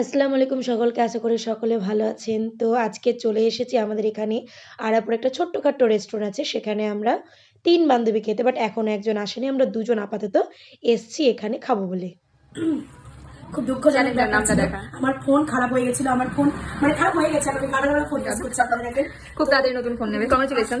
আসসালামু আলাইকুম সকলকে আশা করি সকলে ভালো আছেন। তো আজকে চলে এসেছি আমাদের এখানে আরাপুরে একটা ছোট্টখাট্ট রেস্টুরেন্ট আছে। সেখানে আমরা তিন বান্ধবী খেতে বাট এখনও একজন আসেনি। আমরা দুজন আপাতত এসছি এখানে খাব বলে। খুব দুঃখজনক চ্যানেলের ব্যাপার দেখা। আমার ফোন খারাপ হয়ে গেছিল আমার ফোন মানে খারাপ হয়ে গেছে আমি কারও ফোন ইউজ আপনাদেরকে খুব তাড়াতাড়ি নতুন ফোন নেবে কংগ্রেচুলেশন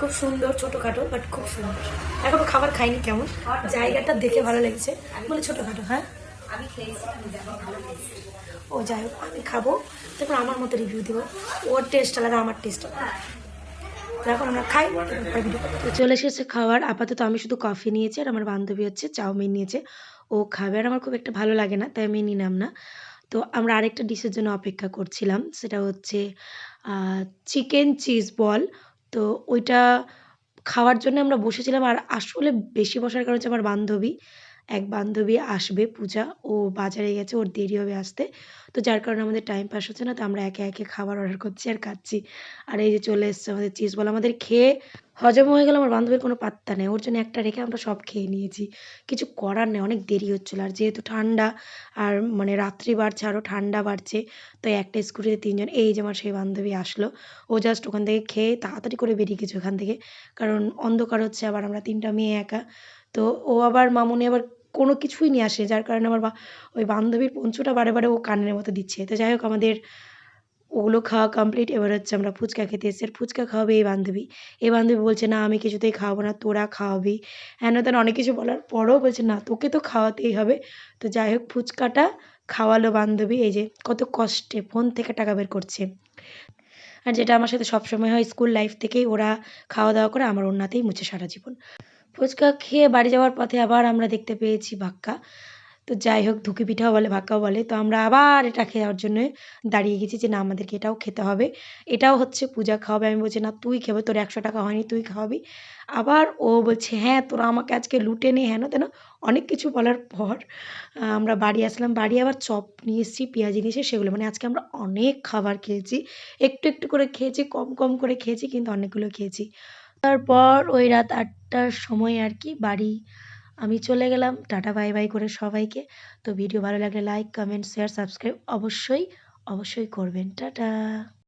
খুব সুন্দর ছোটখাটো বাট খুব সুন্দর। এখনও খাবার খাইনি কেমন? জায়গাটা দেখে ভালো লেগেছে। বলে ছোটখাটো হ্যাঁ? ও যাই হোক আমি খাব। তারপর আমার মতো রিভিউ দেবো। ওর টেস্ট আলাদা আমার টেস্ট আলাদা। এখন আমরা খাই। তো চলে এসেছে খাওয়ার আপাতত আমি শুধু কফি নিয়েছি আর আমার বান্ধবী হচ্ছে চাউমিন নিয়েছে। ও খাবে আর আমার খুব একটা ভালো লাগে না তাই আমি নিলাম না। তো আমরা আরেকটা ডিশের জন্য অপেক্ষা করছিলাম। সেটা হচ্ছে চিকেন চিজ বল তো ওইটা খাওয়ার জন্য আমরা বসেছিলাম আর আসলে বেশি বসার কারণ হচ্ছে আমার বান্ধবী। এক বান্ধবী আসবে পূজা, ও বাজারে গেছে, ওর দেরি হবে আসতে। তো যার কারণে আমাদের টাইম পাস হচ্ছে না, তো আমরা একে একে খাবার অর্ডার করছি আর খাচ্ছি। আর এই যে চলে এসছে আমাদের চিজ বল আমাদের খেয়ে হজম হয়ে গেল আমার বান্ধবীর কোনো পাত্তা নেই। ওর জন্য একটা রেখে আমরা সব খেয়ে নিয়েছি। কিছু করার নেই, অনেক দেরি হচ্ছিল। আর যেহেতু ঠান্ডা, আর মানে রাত্রি বাড়ছে আরও ঠান্ডা বাড়ছে তো একটা স্কুটিতে তিনজন, এই যে আমার সেই বান্ধবী আসলো। ও জাস্ট ওখান থেকে খেয়ে তাড়াতাড়ি করে বেরিয়ে গেছে ওখান থেকে। কারণ অন্ধকার হচ্ছে, আবার আমরা তিনটা মেয়ে একা। তো ও আবার মামুনি আবার কোনো কিছুই নিয়ে আসে, যার কারণে আমার বা ওই বান্ধবীর পঞ্চুটা বারে বারে ও কানের মতো দিচ্ছে। তো যাই হোক, আমাদের ওগুলো খাওয়া কমপ্লিট এবার হচ্ছে আমরা ফুচকা খেতে এসেছি। আর ফুচকা খাওয়াবে এই বান্ধবী। এই বান্ধবী বলছে, না, আমি কিছুতেই খাওয়াবো না, তোরা খাওয়াবি। হ্যান তেন অনেক কিছু বলার পরেও বলছে, না, তোকে তো খাওয়াতেই হবে। তো যাই হোক, ফুচকাটা খাওয়ালো বান্ধবী। এই যে কত কষ্টে ফোন থেকে টাকা বের করছে। আর যেটা আমার সাথে সবসময় হয়, স্কুল লাইফ থেকেই ওরা খাওয়া দাওয়া করে, আমার ওনাতেই মুছে সারা জীবন। ফুচকা খেয়ে বাড়ি যাওয়ার পথে আবার আমরা দেখতে পেয়েছি ভাক্কা তো যাই হোক, ধুকি পিঠাও বলে ভাক্কাও বলে। তো আমরা আবার এটা খাওয়ার জন্য দাঁড়িয়ে গেছি যে না, আমাদেরকে এটাও খেতে হবে। এটাও হচ্ছে পূজা খাওয়াবে। আমি বলছি, না, তুই খেবে তোর একশো টাকা হয়নি, তুই খাওয়াবি। আবার ও বলছে হ্যাঁ তোরা আমাকে আজকে লুটে নে হেন তেন। অনেক কিছু বলার পর আমরা বাড়ি আসলাম। বাড়ি আবার চপ নিয়ে এসেছি, পেঁয়াজি নিয়ে সেগুলো। মানে আজকে আমরা অনেক খাবার খেয়েছি। একটু একটু করে খেয়েছি, কম কম করে খেয়েছি, কিন্তু অনেকগুলো খেয়েছি। তারপর ওই রাত আটটার সময় আর কি বাড়ি আমি চলে গেলাম, টাটা, বাই বাই করে সবাইকে। তো ভিডিও ভালো লাগলে লাইক কমেন্ট শেয়ার সাবস্ক্রাইব অবশ্যই অবশ্যই করবেন। টাটা।